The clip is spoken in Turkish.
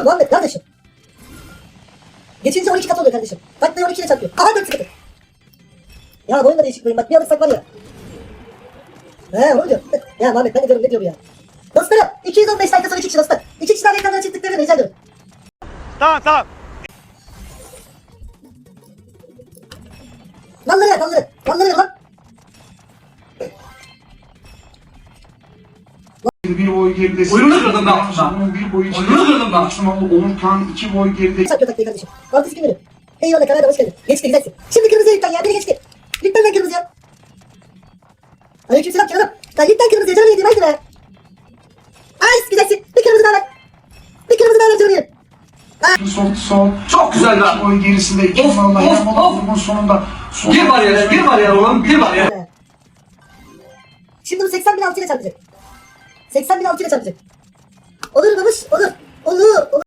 Çarpıyor Muhammed kardeşim. Geçince 12 kat oluyor kardeşim. Taklayı 12 ile çarpıyor. Aha 4 sıkıntı. Ya bu oyunda değişik bir oyun. Bak bir alırsak var ya. He onu diyor. Ya Muhammed ben de diyorum ne diyor bu ya. Dostlarım 215 dakika sonra 2 kişi dostlar. 2 kişi daha ekranlara çıktıklarını rica ediyorum. Tamam tamam. Malları malları. Malları ver lan. Bir boy geride. Oyunu kırdım ben aslında. Onun bir boy içinde. Oyunu kırdım ben. Osmanlı Onur Kan iki boy geride. Çarpıyor taklayı kardeşim. Altı sıkı veriyor. Eyvallah kanada hoş geldin. Geçti güzelsin. Şimdi kırmızıya lütfen ya. Biri geçti. Lütfen lan kırmızıya. Aleyküm selam canım. Lan lütfen kırmızıya canım yedim haydi be. Ay güzelsin. Bir kırmızı daha ver. Bir kırmızı daha ver canım yedim. Sol sol. Çok güzel lan. İki boy gerisinde iki Of, numaralı of, Yamalı of. Kurum'un sonunda. Sol- Gir bariyere, gir bariyere oğlum, gir bariyere. Şimdi bu 80 bin altı ile çarpacak. 80 bin altı ile çarpacak. Olur. olur.